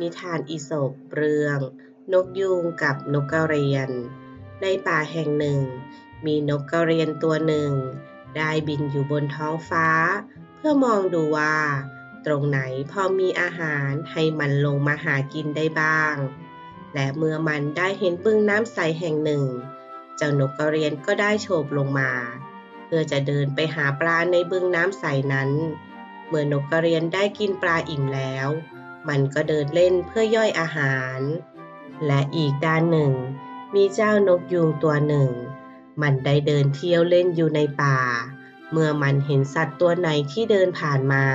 นิทานอีสปเรื่อง นกยูงกับนกกระเรียน ในป่าแห่งหนึ่ง มีนกกระเรียนตัวหนึ่ง ได้บินอยู่บนท้องฟ้า เพื่อมองดูว่า ตรงไหนพอมีอาหารให้มันลงมาหากินได้บ้าง และเมื่อมันได้เห็นบึงน้ำใสแห่งหนึ่ง เจ้านกกระเรียนก็ได้โฉบลงมา เพื่อจะเดินไปหาปลาในบึงน้ำใสนั้น เมื่อนกกระเรียนได้กินปลาอิ่มแล้ว มันก็เดินเล่นเพื่อย่อยอาหาร และอีกด้านหนึ่ง มีเจ้านกยูงตัวหนึ่ง มันได้เดินเที่ยวเล่นอยู่ในป่า เมื่อมันเห็นสัตว์ตัวไหนที่เดินผ่านมา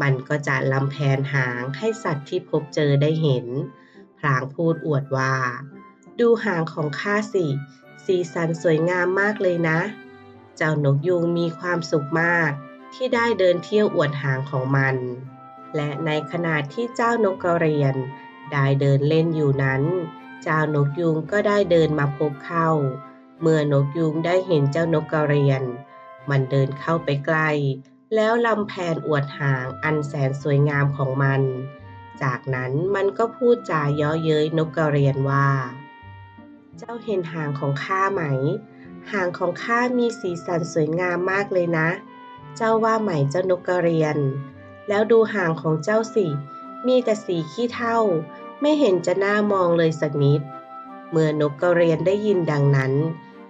มันก็จะลำแผนหางให้สัตว์ที่พบเจอได้เห็น พลางพูดอวดว่า ดูหางของข้าสิ สีสันสวยงามมากเลยนะ เจ้านกยูงมีความสุขมากที่ได้เดินเที่ยวอวดหางของมัน และในขณะที่เจ้านกกระเรียน ได้เดินเล่นอยู่นั้น เจ้านกยูงก็ได้เดินมาพบเข้า เมื่อนกยูงได้เห็นเจ้านกกระเรียน มันเดินเข้าไปใกล้ แล้วลำแผนอวดหางอันแสนสวยงามของมัน จากนั้นมันก็พูดจาเย้อเย้ยนกกระเรียนว่า เจ้าเห็นหางของข้าไหม หางของข้ามีสีสันสวยงามมากเลยนะ เจ้าว่าไหมเจ้านกกระเรียน แล้วดูห่างของเจ้าสิ มีแต่สีขี้เท่า ไม่เห็นจะน่ามองเลยสักนิด เมื่อนกกระเรียนได้ยินดังนั้น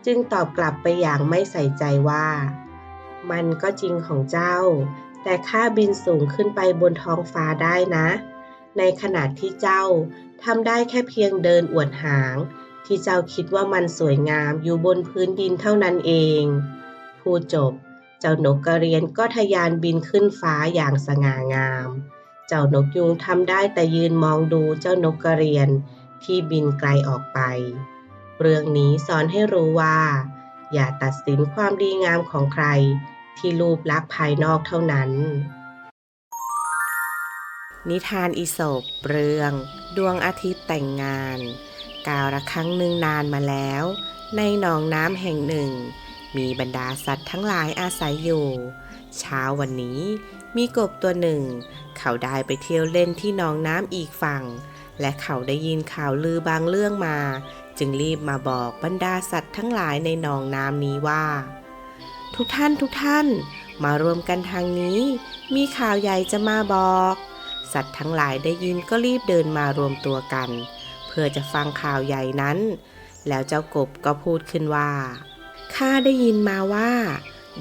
จึงตอบกลับไปอย่างไม่ใส่ใจว่า มันก็จริงของเจ้า แต่ข้าบินสูงขึ้นไปบนท้องฟ้าได้นะ ในขณะที่เจ้าทำได้แค่เพียงเดินอวดหาง ที่เจ้าคิดว่ามันสวยงามอยู่บนพื้นดินเท่านั้นเองพูดจบ เจ้านกกระเรียนก็ทะยานบินขึ้นฟ้าอย่างสง่างาม เจ้านกยูงทำได้แต่ยืนมองดูเจ้านกกระเรียนที่บินไกลออกไป เรื่องนี้สอนให้รู้ว่า อย่าตัดสินความดีงามของใครที่รูปลักษณ์ภายนอกเท่านั้น นิทานอีสปเรื่อง ดวงอาทิตย์แต่งงาน กาลครั้งหนึ่งนานมาแล้ว ในหนองน้ำแห่งหนึ่ง มีบรรดาสัตว์ทั้งหลายอาศัยอยู่ เช้าวันนี้มีกบตัวหนึ่ง เขาได้ไปเที่ยวเล่นที่หนองน้ำอีกฝั่ง และเขาได้ยินข่าวลือบางเรื่องมา จึงรีบมาบอกบรรดาสัตว์ทั้งหลายในหนองน้ำนี้ว่า ทุกท่านทุกท่าน มารวมกันทางนี้ มีข่าวใหญ่จะมาบอก สัตว์ทั้งหลายได้ยินก็รีบเดินมารวมตัวกัน เพื่อจะฟังข่าวใหญ่นั้น แล้วเจ้ากบก็พูดขึ้นว่า ข้าได้ยินมาว่า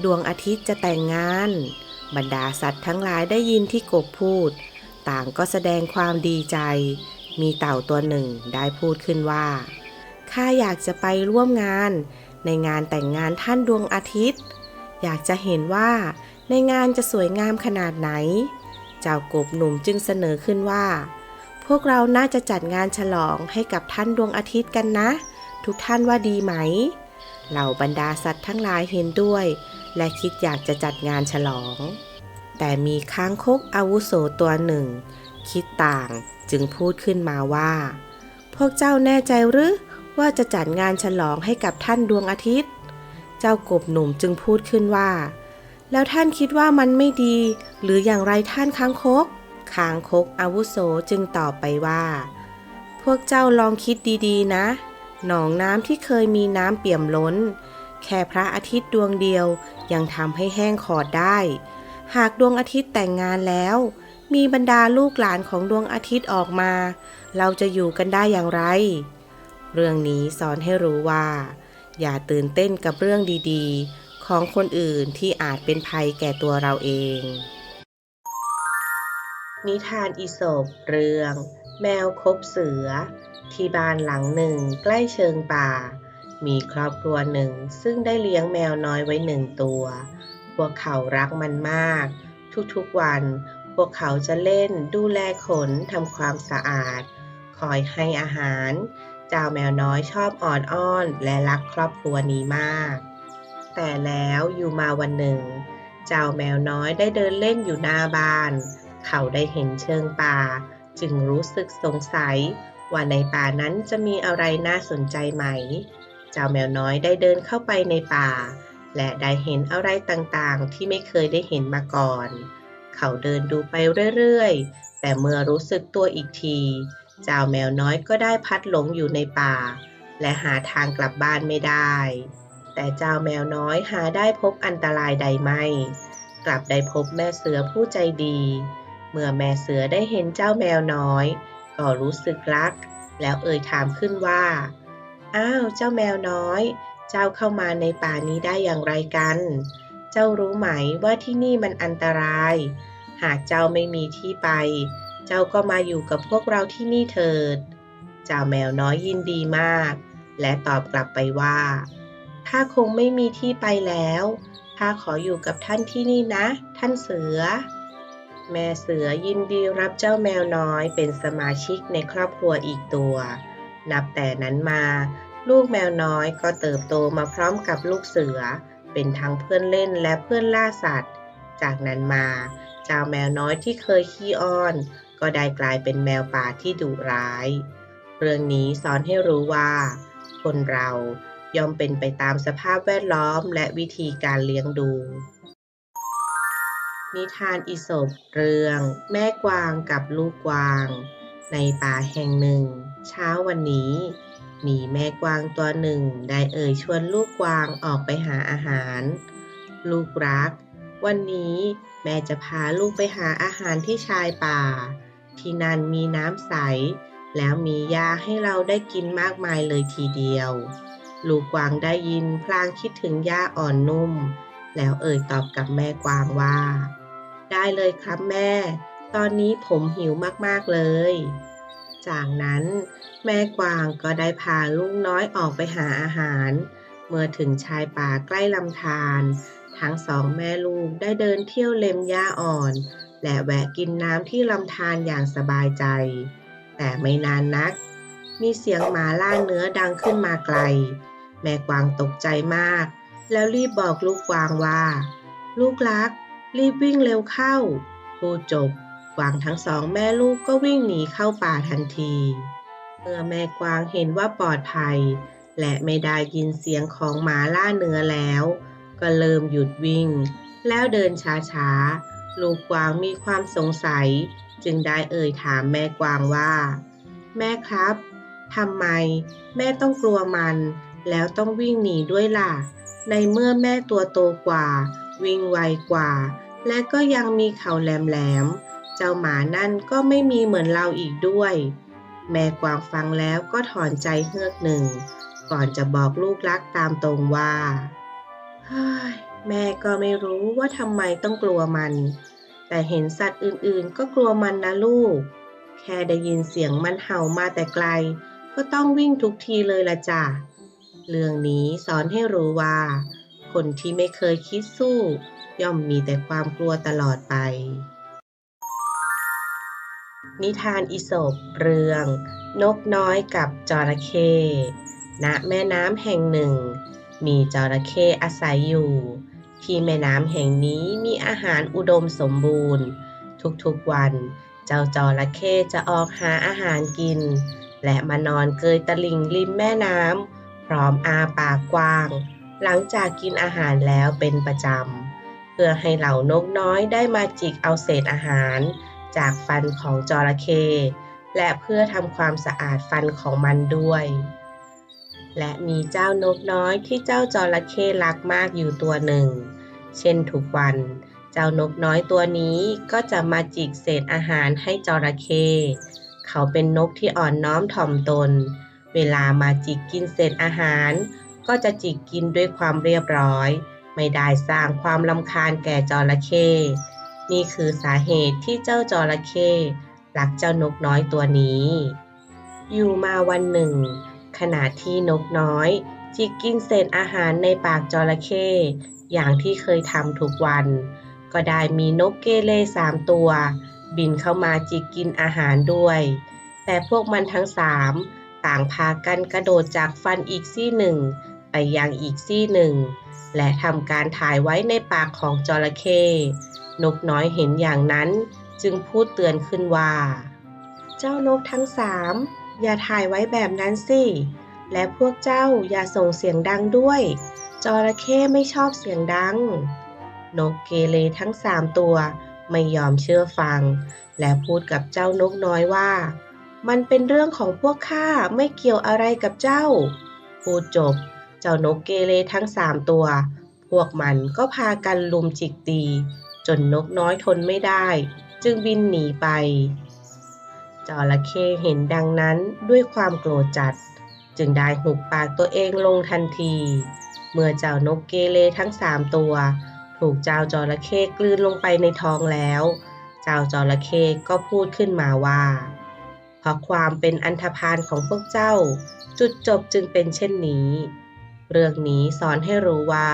ดวงอาทิตย์จะแต่งงาน บรรดาสัตว์ทั้งหลายได้ยินที่กบพูด ต่างก็แสดงความดีใจ มีเต่าตัวหนึ่งได้พูดขึ้นว่าข้าอยากจะไปร่วมงาน ในงานแต่งงานท่านดวงอาทิตย์ อยากจะเห็นว่า ในงานจะสวยงามขนาดไหน เจ้ากบหนุ่มจึงเสนอขึ้นว่า พวกเราน่าจะจัดงานฉลองให้กับท่านดวงอาทิตย์กันนะ ทุกท่านว่าดีไหม เหล่าบรรดาสัตว์ทั้งหลายเห็นด้วย และคิดอยากจะจัดงานฉลอง แต่มีค้างคกอาวุโสตัวหนึ่ง คิดต่างจึงพูดขึ้นมาว่า พวกเจ้าแน่ใจหรือว่าจะจัดงานฉลองให้กับท่านดวงอาทิตย์ เจ้ากบหนุ่มจึงพูดขึ้นว่า แล้วท่านคิดว่ามันไม่ดี หรืออย่างไรท่านค้างคกค้างคกอาวุโสจึงตอบไปว่า พวกเจ้าลองคิดดีๆ นะ หนองน้ำที่เคยมีน้ำเปี่ยมล้น แค่พระอาทิตย์ดวงเดียวยังทำให้แห้งขอดได้ หากดวงอาทิตย์แต่งงานแล้ว มีบรรดาลูกหลานของดวงอาทิตย์ออกมา เราจะอยู่กันได้อย่างไร เรื่องนี้สอนให้รู้ว่า อย่าตื่นเต้นกับเรื่องดีๆ ของคนอื่นที่อาจเป็นภัยแก่ตัวเราเอง นิทานอีสปเรื่อง แมวคบเสือ ที่บ้านหลังหนึ่งใกล้เชิงป่า มีครอบครัวหนึ่งซึ่งได้เลี้ยงแมวน้อยไว้หนึ่งตัว พวกเขารักมันมาก ทุกๆวัน พวกเขาจะเล่นดูแลขนทำความสะอาด คอยให้อาหาร เจ้าแมวน้อยชอบอ่อนอ้อนและรักครอบครัวนี้มาก แต่แล้วอยู่มาวันหนึ่ง เจ้าแมวน้อยได้เดินเล่นอยู่หน้าบ้าน เขาได้เห็นเชิงป่า จึงรู้สึกสงสัย ว่าในป่านั้นจะมีอะไรน่าสนใจไหม เจ้าแมวน้อยได้เดินเข้าไปในป่า และได้เห็นอะไรต่างๆ ที่ไม่เคยได้เห็นมาก่อน เขาเดินดูไปเรื่อยๆ แต่เมื่อรู้สึกตัวอีกที เจ้าแมวน้อยก็ได้พัดหลงอยู่ในป่า และหาทางกลับบ้านไม่ได้ แต่เจ้าแมวน้อยหาได้พบอันตรายใดไม่ กลับได้พบแม่เสือผู้ใจดี เมื่อแม่เสือได้เห็นเจ้าแมวน้อย ก็รู้สึกรัก แล้วเอ่ยถามขึ้นว่า อ้าว เจ้าแมวน้อย เจ้าเข้ามาในป่านี้ได้อย่างไรกัน เจ้ารู้ไหมว่าที่นี่มันอันตราย หากเจ้าไม่มีที่ไป เจ้าก็มาอยู่กับพวกเราที่นี่เถิด เจ้าแมวน้อยยินดีมาก และตอบกลับไปว่าข้าคงไม่มีที่ไปแล้วข้าขออยู่กับท่านที่นี่นะ ท่านเสือ แม่เสือยินดีรับเจ้าแมวน้อยเป็นสมาชิกในครอบครัวอีกตัว นับแต่นั้นมา ลูกแมวน้อยก็เติบโตมาพร้อมกับลูกเสือ เป็นทั้งเพื่อนเล่นและเพื่อนล่าสัตว์ จากนั้นมา เจ้าแมวน้อยที่เคยขี้อ้อน ก็ได้กลายเป็นแมวป่าที่ดุร้าย เรื่องนี้สอนให้รู้ว่า คนเราย่อมเป็นไปตามสภาพแวดล้อมและวิธีการเลี้ยงดู นิทานอิศบเรื่อง แม่กวางกับลูกกวาง ในป่าแห่งหนึ่ง เช้าวันนี้ มีแม่กวางตัวหนึ่งได้เอ่ยชวนลูกกวางออกไปหาอาหาร ลูกรัก วันนี้แม่จะพาลูกไปหาอาหารที่ชายป่า ที่นั่นมีน้ำใส แล้วมีหญ้าให้เราได้กินมากมายเลยทีเดียว ลูกกวางได้ยินพลางคิดถึงหญ้าอ่อนนุ่มแล้วเอ่ยตอบกับแม่กวางว่า ได้เลยครับแม่ ตอนนี้ผมหิวมากๆเลย จากนั้นแม่กวางก็ได้พาลูกน้อยออกไปหาอาหาร เมื่อถึงชายป่าใกล้ลำธารทั้งสองแม่ลูกได้เดินเที่ยวเล็มหญ้าอ่อน และแวะกินน้ำที่ลำธารอย่างสบายใจ แต่ไม่นานนัก มีเสียงหมาล่าเนื้อดังขึ้นมาไกล แม่กวางตกใจมาก แล้วรีบบอกลูกกวางว่า ลูกรัก รีบวิ่งเร็วเข้า พูดจบกวางทั้งสองแม่ลูกก็วิ่งหนีเข้าป่าทันที เมื่อแม่กวางเห็นว่าปลอดภัย และไม่ได้ยินเสียงของหมาล่าเนื้อแล้ว ก็เริ่มหยุดวิ่ง แล้วเดินช้าๆ ลูกกวางมีความสงสัย จึงได้เอ่ยถามแม่กวางว่า แม่ครับทำไม แม่ต้องกลัวมัน แล้วต้องวิ่งหนีด้วยล่ะ ในเมื่อแม่ตัวโตกว่า วิ่งไวกว่า และก็ยังมีเขาแหลมๆ เจ้าหมานั่นก็ไม่มีเหมือนเราอีกด้วย แม่กวางฟังแล้วก็ถอนใจเฮือกหนึ่ง ก่อนจะบอกลูกรักตามตรงว่าแม่ก็ไม่รู้ว่าทำไมต้องกลัวมัน แต่เห็นสัตว์อื่นๆ ก็กลัวมันนะลูก แค่ได้ยินเสียงมันเห่ามาแต่ไกล ก็ต้องวิ่งทุกทีเลยละจ้ะเรื่องนี้สอนให้รู้ว่า คนที่ไม่เคยคิดสู้ ย่อมมีแต่ความกลัวตลอดไป นิทานอิศบเรื่อง นกน้อยกับจระเข้ณแม่น้ำแห่งหนึ่ง มีจระเข้อาศัยอยู่ ที่แม่น้ำแห่งนี้มีอาหารอุดมสมบูรณ์ ทุกๆวัน เจ้าจระเข้จะออกหาอาหารกิน และมานอนเกยตะลิงริมแม่น้ำพร้อมอาปากกว้าง หลังจากกินอาหารแล้วเป็นประจำ เพื่อให้เหล่านกน้อยได้มาจิกเอาเศษอาหาร จากฟันของจระเข้ และเพื่อทำความสะอาดฟันของมันด้วย และมีเจ้านกน้อยที่เจ้าจระเข้รักมากอยู่ตัวหนึ่ง เช่นทุกวัน เจ้านกน้อยตัวนี้ก็จะมาจิกเศษอาหารให้จระเข้เขาเป็นนกที่อ่อนน้อมถ่อมตน เวลามาจิกกินเศษอาหาร ก็จะจิกกินด้วยความเรียบร้อย ไม่ได้สร้างความลำคาญแก่จระเข้นี่คือสาเหตุที่เจ้าจระเข้รักเจ้านกน้อยตัวนี้ อยู่มาวันหนึ่ง ขณะที่นกน้อย จิกกินเศษอาหารในปากจระเข้อย่างที่เคยทำทุกวัน ก็ได้มีนกเกเรสามตัว บินเข้ามาจิกกินอาหารด้วย แต่พวกมันทั้งสามต่างพากันกระโดดจากฟันอีกซี่หนึ่ง ไปยังอีกซี่หนึ่ง และทำการถ่ายไว้ในปากของจระเข้นกน้อยเห็นอย่างนั้นจึงพูดเตือนขึ้นว่า เจ้านกทั้งสามอย่าถ่ายไว้แบบนั้นสิ และพวกเจ้าอย่าส่งเสียงดังด้วย จระเข้ไม่ชอบเสียงดัง นกเกเรทั้งสามตัวไม่ยอมเชื่อฟัง และพูดกับเจ้านกน้อยว่า มันเป็นเรื่องของพวกข้าไม่เกี่ยวอะไรกับเจ้า พูดจบ เจ้านกเกเรทั้งสามตัว พวกมันก็พากันลุมจิกตี จนนกน้อยทนไม่ได้ จึงบินหนีไป จระเข้เห็นดังนั้นด้วยความโกรธจัด จึงได้หุบปากตัวเองลงทันที เมื่อเจ้านกเกเรทั้งสามตัว ถูกเจ้าจระเข้กลืนลงไปในท้องแล้ว เจ้าจระเข้ก็พูดขึ้นมาว่าเพราะความเป็นอันธพาลของพวกเจ้า จุดจบจึงเป็นเช่นนี้ เรื่องนี้สอนให้รู้ว่า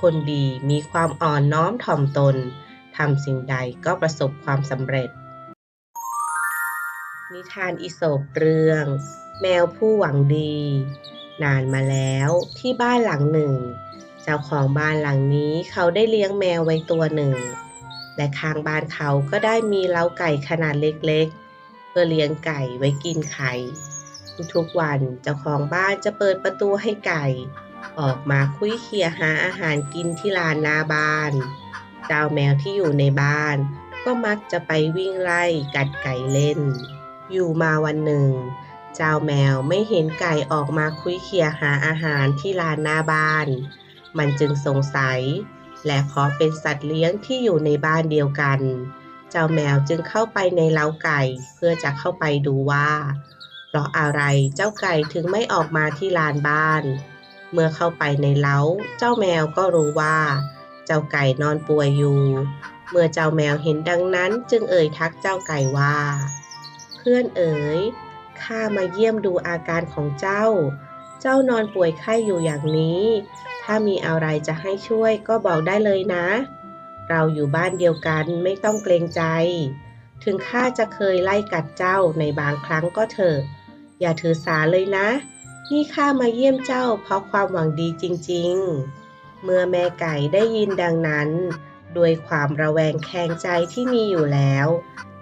คนดีมีความอ่อนน้อมถ่อมตนทำสิ่งใดก็ประสบความสำเร็จ นิทานอิศบเรื่อง แมวผู้หวังดี นานมาแล้วที่บ้านหลังหนึ่ง เจ้าของบ้านหลังนี้เขาได้เลี้ยงแมวไว้ตัวหนึ่ง และข้างบ้านเขาก็ได้มีเล้าไก่ขนาดเล็กๆ เพื่อเลี้ยงไก่ไว้กินไข่ ทุกๆวันเจ้าของบ้านจะเปิดประตูให้ไก่ ออกมาคุยเคียหาอาหารกินที่ลานหน้าบ้าน เจ้าแมวที่อยู่ในบ้าน ก็มักจะไปวิ่งไล่กัดไก่เล่น อยู่มาวันหนึ่ง เจ้าแมวไม่เห็นไก่ออกมาคุยเคียหาอาหารที่ลานหน้าบ้าน มันจึงสงสัย และขอเป็นสัตว์เลี้ยงที่อยู่ในบ้านเดียวกัน เจ้าแมวจึงเข้าไปในเล้าไก่เพื่อจะเข้าไปดูว่า เพราะอะไรเจ้าไก่ถึงไม่ออกมาที่ลานบ้าน เมื่อเข้าไปในเล้า เจ้าแมวก็รู้ว่า เจ้าไก่นอนป่วยอยู่ เมื่อเจ้าแมวเห็นดังนั้น จึงเอ่ยทักเจ้าไก่ว่า เพื่อนเอ๋ยข้ามาเยี่ยมดูอาการของเจ้า เจ้านอนป่วยไข้อยู่อย่างนี้ ถ้ามีอะไรจะให้ช่วยก็บอกได้เลยนะ เราอยู่บ้านเดียวกันไม่ต้องเกรงใจ ถึงข้าจะเคยไล่กัดเจ้าในบางครั้งก็เถอะ อย่าถือสาเลยนะ นี่ข้ามาเยี่ยมเจ้าเพราะความหวังดีจริง ๆ เมื่อแม่ไก่ได้ยินดังนั้นด้วยความระแวงแคงใจที่มีอยู่แล้ว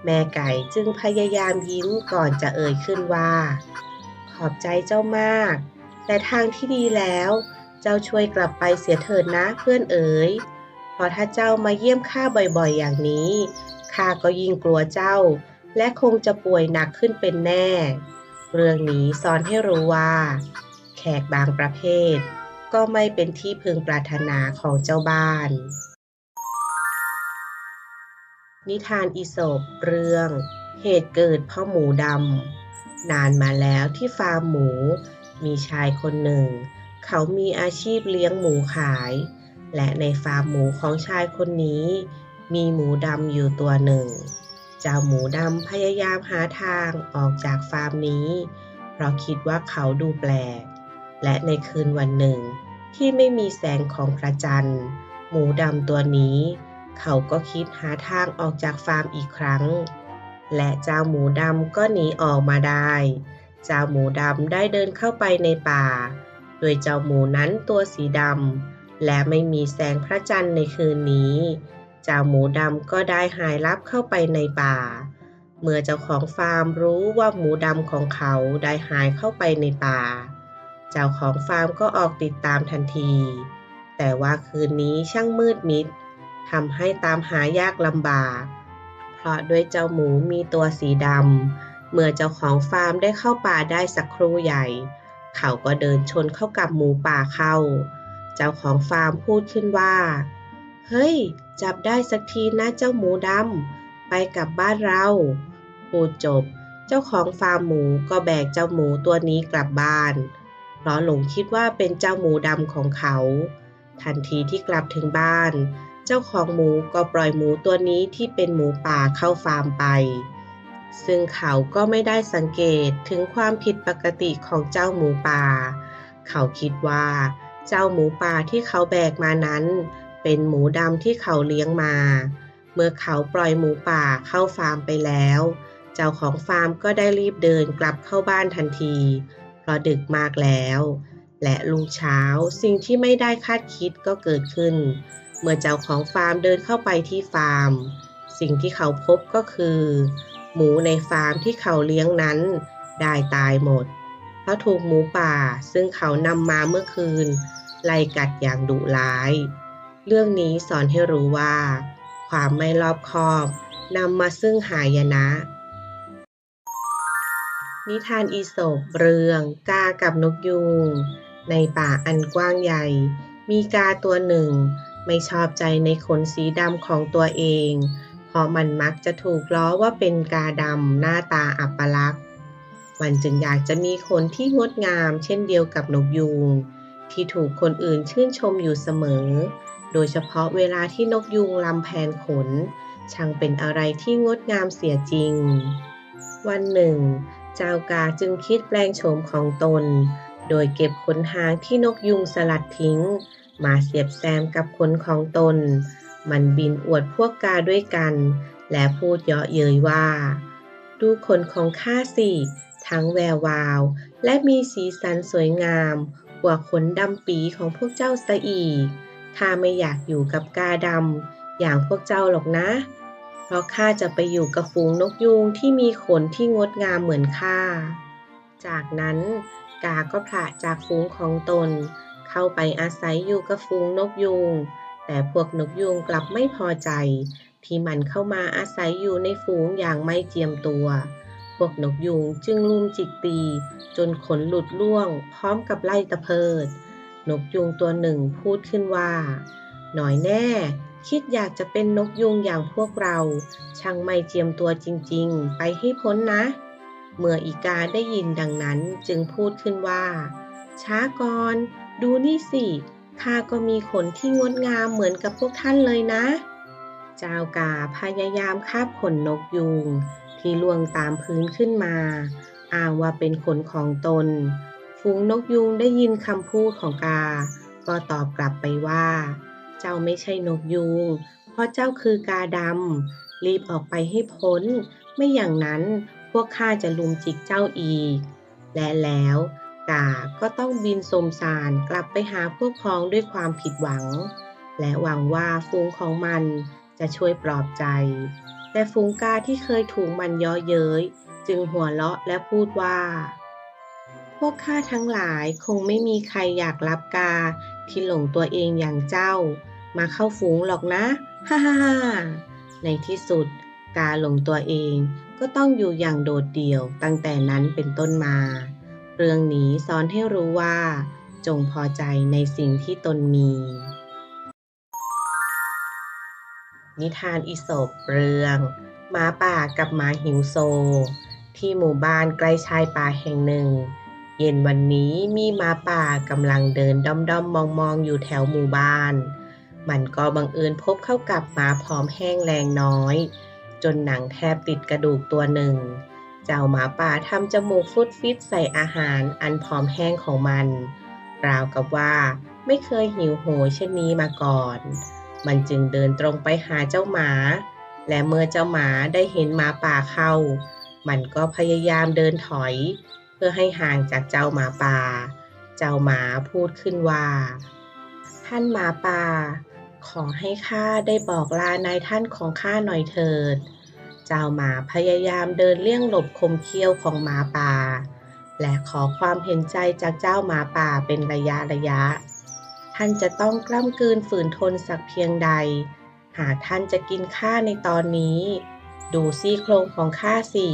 แม่ไก่จึงพยายามยิ้มก่อนจะเอ่ยขึ้นว่า ขอบใจเจ้ามาก แต่ทางที่ดีแล้ว เจ้าช่วยกลับไปเสียเถิดนะเพื่อนเอ๋ยเพราะถ้าเจ้ามาเยี่ยมข้าบ่อยๆ อย่างนี้ข้าก็ยิ่งกลัวเจ้า และคงจะป่วยหนักขึ้นเป็นแน่ เรื่องนี้สอนให้รู้ว่า แขกบางประเภท ก็ไม่เป็นที่พึงปรารถนาของเจ้าบ้าน นิทานอีสปเรื่องเหตุเกิดพราะหมูดำนานมาแล้วที่ฟาร์มหมู มีชายคนหนึ่ง เขามีอาชีพเลี้ยงหมูขาย และในฟาร์มหมูของชายคนนี้ มีหมูดำอยู่ตัวหนึ่ง เจ้าหมูดำพยายามหาทางออกจากฟาร์มนี้ เพราะคิดว่าเขาดูแปลก และในคืนวันหนึ่ง ที่ไม่มีแสงของพระจันทร์ หมูดำตัวนี้ เขาก็คิดหาทางออกจากฟาร์มอีกครั้ง และเจ้าหมูดำก็หนีออกมาได้ เจ้าหมูดำได้เดินเข้าไปในป่า โดยเจ้าหมูนั้นตัวสีดำและไม่มีแสงพระจันทร์ในคืนนี้ เจ้าหมูดำก็ได้หายลับเข้าไปในป่า เมื่อเจ้าของฟาร์มรู้ว่าหมูดำของเขาได้หายเข้าไปในป่า เจ้าของฟาร์มก็ออกติดตามทันที แต่ว่าคืนนี้ช่างมืดมิดทำให้ตามหายากลำบาก เพราะด้วยเจ้าหมูมีตัวสีดำ เมื่อเจ้าของฟาร์มได้เข้าป่าได้สักครู่ใหญ่ เขาก็เดินชนเข้ากับหมูป่าเข้า เจ้าของฟาร์มพูดขึ้นว่า เฮ้ย จับได้สักทีนะเจ้าหมูดำ ไปกลับบ้านเรา พูดจบ เจ้าของฟาร์มหมูก็แบกเจ้าหมูตัวนี้กลับบ้าน เพราะหลงคิดว่าเป็นเจ้าหมูดำของเขา ทันทีที่กลับถึงบ้าน เจ้าของหมูก็ปล่อยหมูตัวนี้ที่เป็นหมูป่าเข้าฟาร์มไป ซึ่งเขาก็ไม่ได้สังเกตถึงความผิดปกติของเจ้าหมูป่า เขาคิดว่า เจ้าหมูป่าที่เขาแบกมานั้น เป็นหมูดำที่เขาเลี้ยงมา เมื่อเขาปล่อยหมูป่าเข้าฟาร์มไปแล้ว เจ้าของฟาร์มก็ได้รีบเดินกลับเข้าบ้านทันที เพราะดึกมากแล้ว และลุงเช้าสิ่งที่ไม่ได้คาดคิดก็เกิดขึ้น เมื่อเจ้าของฟาร์มเดินเข้าไปที่ฟาร์ม สิ่งที่เขาพบก็คือ หมูในฟาร์มที่เขาเลี้ยงนั้น ได้ตายหมดเพราะถูกหมูป่าซึ่งเขานำมาเมื่อคืน ไล่กัดอย่างดุร้าย เรื่องนี้สอนให้รู้ว่า ความไม่รอบคอบนำมาซึ่งหายนะ นิทานอีสปเรื่องกากับนกยูงในป่าอันกว้างใหญ่ มีกาตัวหนึ่ง ไม่ชอบใจในขนสีดำของตัวเอง เพราะมันมักจะถูกล้อว่าเป็นกาดำหน้าตาอัปลักษณ์ มันจึงอยากจะมีขนที่งดงามเช่นเดียวกับนกยูงที่ถูกคนอื่นชื่นชมอยู่เสมอ โดยเฉพาะเวลาที่นกยูงลำแผนขน ช่างเป็นอะไรที่งดงามเสียจริง วันหนึ่ง เจ้ากาจึงคิดแปลงโฉมของตน โดยเก็บขนหางที่นกยุงสลัดทิ้ง มาเสียบแซมกับขนของตน มันบินอวดพวกกาด้วยกัน และพูดเยาะเย้ยว่า ดูขนของข้าสิ ทั้งแวววาว และมีสีสันสวยงาม กว่าขนดำปีของพวกเจ้าซะอีก ข้าไม่อยากอยู่กับกาดำอย่างพวกเจ้าหรอกนะ เพราะข้าจะไปอยู่กับฝูงนกยูงที่มีขนที่งดงามเหมือนข้า จากนั้นกาก็ผละจากฝูงของตน เข้าไปอาศัยอยู่กับฝูงนกยูง แต่พวกนกยูงกลับไม่พอใจ ที่มันเข้ามาอาศัยอยู่ในฝูงอย่างไม่เจียมตัว พวกนกยูงจึงลุมจิกตี จนขนหลุดล่วง พร้อมกับไล่ตะเพิด นกยูงตัวหนึ่งพูดขึ้นว่า หน่อยแน่ คิดอยากจะเป็นนกยุงอย่างพวกเรา ช่างไม่เจียมตัวจริงๆ ไปให้พ้นนะ เมื่ออีกาได้ยินดังนั้นจึงพูดขึ้นว่า ช้าก่อน ดูนี่สิ ข้าก็มีขนที่งดงามเหมือนกับพวกท่านเลยนะ เจ้ากาพยายามคาบขนนกยูงที่ล่วงตามพื้นขึ้นมา อ้างว่าเป็นขนของตน ฝูงนกยูงได้ยินคำพูดของกา ก็ตอบกลับไปว่า เจ้าไม่ใช่นกยูงเพราะเจ้าคือกาดำ รีบออกไปให้พ้น ไม่อย่างนั้นพวกข้าจะลุมจิกเจ้าอีก และแล้วกาก็ต้องบินสมสารกลับไปหาพวกพ้องด้วยความผิดหวัง และหวังว่าฝูงของมันจะช่วยปลอบใจ แต่ฝูงกาที่เคยถูกมันย่อเย้ย จึงหัวเราะและพูดว่า พวกข้าทั้งหลายคงไม่มีใครอยากรับกา ที่หลงตัวเองอย่างเจ้า มาเข้าฝูงหรอกนะ ฮ่าฮ่าฮ่าในที่สุด กาหลงตัวเองก็ต้องอยู่อย่างโดดเดี่ยวตั้งแต่นั้นเป็นต้นมา เรื่องนี้สอนให้รู้ว่า จงพอใจในสิ่งที่ตนมี นิทานอีสปเรื่องหมาป่ากับหมาหิวโซ ที่หมู่บ้านใกล้ชายป่าแห่งหนึ่ง เย็นวันนี้มีหมาป่ากำลังเดินด้อมด้อมมองมองอยู่แถวหมู่บ้าน มันก็บังเอิญพบเข้ากับหมาผอมแห้งแรงน้อย จนหนังแทบติดกระดูกตัวหนึ่ง เจ้าหมาป่าทำจมูกฟุดฟิตใส่อาหารอันผอมแห้งของมัน ราวกับว่าไม่เคยหิวโหยเช่นนี้มาก่อน มันจึงเดินตรงไปหาเจ้าหมา และเมื่อเจ้าหมาได้เห็นหมาป่าเข้า มันก็พยายามเดินถอย เพื่อให้ห่างจากเจ้าหมาป่า เจ้าหมาพูดขึ้นว่า ท่านหมาป่า ขอให้ข้าได้บอกลานายท่านของข้าหน่อยเถิด เจ้าหมาพยายามเดินเลี่ยงหลบคมเขี้ยวของหมาป่า และขอความเห็นใจจากเจ้าหมาป่าเป็นระยะระยะ ท่านจะต้องกล้ำกลืนฝืนทนสักเพียงใด หากท่านจะกินข้าในตอนนี้ ดูซี่โครงของข้าสิ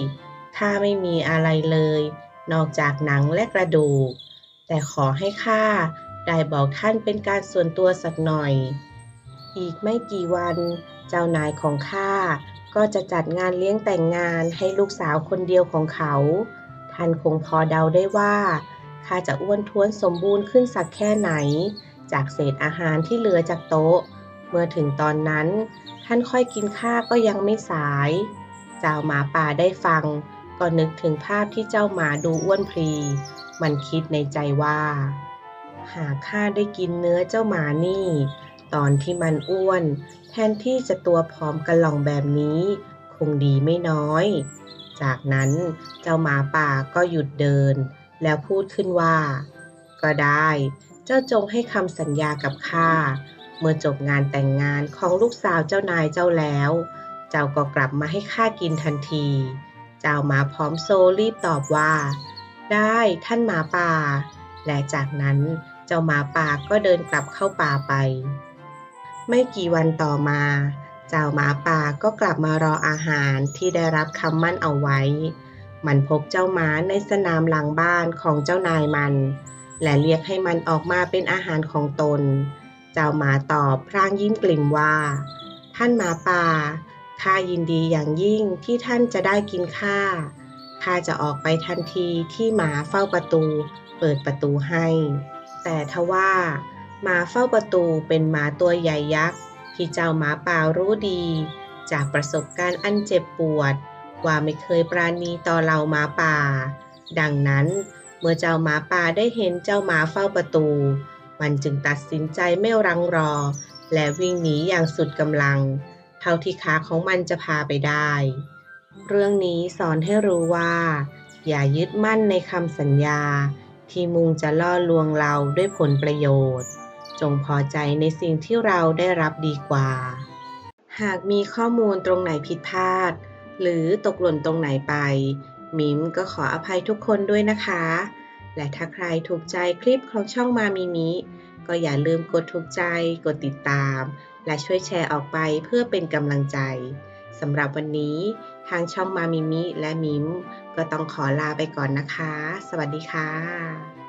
ข้าไม่มีอะไรเลย นอกจากหนังและกระดูก แต่ขอให้ข้าได้บอกท่านเป็นการส่วนตัวสักหน่อย อีกไม่กี่วันเจ้านายของข้าก็จะจัดงานเลี้ยงแต่งงานให้ลูกสาวคนเดียวของเขา ท่านคงพอเดาได้ว่าข้าจะอ้วนท้วนสมบูรณ์ขึ้นสักแค่ไหน จากเศษอาหารที่เหลือจากโต๊ะ เมื่อถึงตอนนั้น ท่านค่อยกินข้าก็ยังไม่สาย เจ้าหมาป่าได้ฟัง ก็นึกถึงภาพที่เจ้าหมาดูอ้วนพลี มันคิดในใจว่า หากข้าได้กินเนื้อเจ้าหมานี่ ตอนที่มันอ้วน แทนที่จะตัวผอมกระหล่องแบบนี้ คงดีไม่น้อย จากนั้นเจ้าหมาป่าก็หยุดเดิน แล้วพูดขึ้นว่า ก็ได้ เจ้าจงให้คำสัญญากับข้าเมื่อจบงานแต่งงานของลูกสาวเจ้านายเจ้าแล้ว เจ้าก็กลับมาให้ข้ากินทันที เจ้าหมาพร้อมโซรีบตอบว่า ได้ท่านหมาป่า และจากนั้นเจ้าหมาป่าก็เดินกลับเข้าป่าไป ไม่กี่วันต่อมา เจ้าหมาป่าก็กลับมารออาหารที่ได้รับคำมั่นเอาไว้ มันพบเจ้าหมาในสนามหลังบ้านของเจ้านายมัน และเรียกให้มันออกมาเป็นอาหารของตน เจ้าหมาตอบพรางยิ้มกลิ่มว่า ท่านหมาป่า ข้ายินดีอย่างยิ่งที่ท่านจะได้กินข้า ข้าจะออกไปทันทีที่หมาเฝ้าประตู เปิดประตูให้ แต่ทว่าหมาเฝ้าประตูเป็นหมาตัวใหญ่ยักษ์ที่เจ้าหมาป่ารู้ดี จากประสบการณ์อันเจ็บปวด ว่าไม่เคยปราณีต่อเหล่าหมาป่า ดังนั้นเมื่อเจ้าหมาป่าได้เห็นเจ้าหมาเฝ้าประตู มันจึงตัดสินใจไม่รังรอ และวิ่งหนีอย่างสุดกำลัง เท่าที่ขาของมันจะพาไปได้ เรื่องนี้สอนให้รู้ว่า อย่ายึดมั่นในคำสัญญา ที่มุ่งจะล่อลวงเราด้วยผลประโยชน์ จงพอใจในสิ่งที่เราได้รับดีกว่า หากมีข้อมูลตรงไหนผิดพลาด หรือตกหล่นตรงไหนไปมิมก็ขออภัยทุกคนด้วยนะคะ และถ้าใครถูกใจคลิปของช่องมามิมิก็อย่าลืมกดถูกใจ กดติดตาม และช่วยแชร์ออกไปเพื่อเป็นกำลังใจสำหรับวันนี้ทางช่องมามิมิและมิมก็ต้องขอลาไปก่อนนะคะ สวัสดีค่ะ